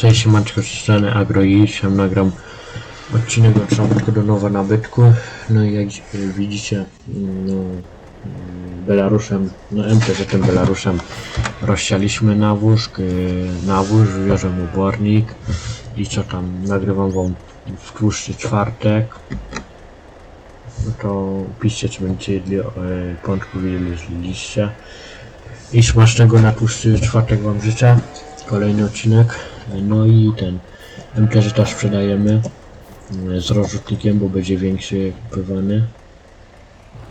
Cześć, z strony Agro i dzisiaj nagram odcinek od początku do nowa nabytku. No i jak y, widzicie, no, y, Belarusem, no MTZ tym Belarusem rozsialiśmy nawóz, y, nawóz, wywiozłem obornik i co tam, nagrywam wam w tłuszczy czwartek. No to piszcie, czy będziecie jedli e, pączków, ile jedliście. I smacznego na tłusty czwartek wam życzę. Kolejny odcinek. No i ten MTZ sprzedajemy e, z rozrzutnikiem, bo będzie większy kupywany.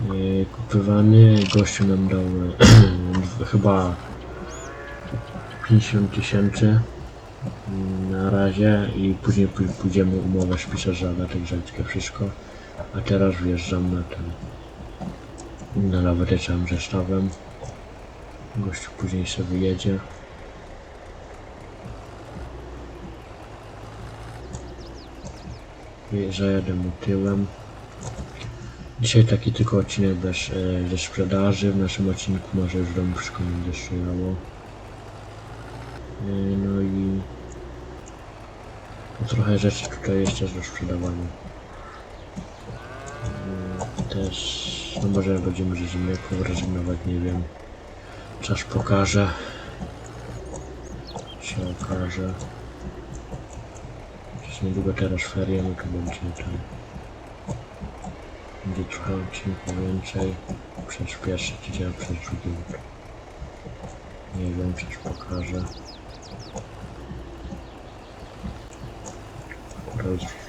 E, Kupywany. Gościu nam dał e, chyba 50 tysięcy mm, na razie i później pój- pójdziemy umowę spisać za datek żelskie wszystko. A teraz wjeżdżam na ten na lawetę całym. Gościu później sobie wyjedzie. Zajadę mu tyłem. Dzisiaj taki tylko odcinek bez, e, ze sprzedaży. W naszym odcinku może już domu wszystko będzie stojało. E, no i no trochę rzeczy tutaj jeszcze do sprzedawania. E, też, no może będziemy z ziemniaków rezygnować, nie wiem. Czas pokaże. Się okaże. Przecież niedługo teraz ferie, no to będzie ten... Będzie trochę odcinków więcej. Przez pierwszy tydzień, przez drugi Nie wiem, coś pokaże. Akurat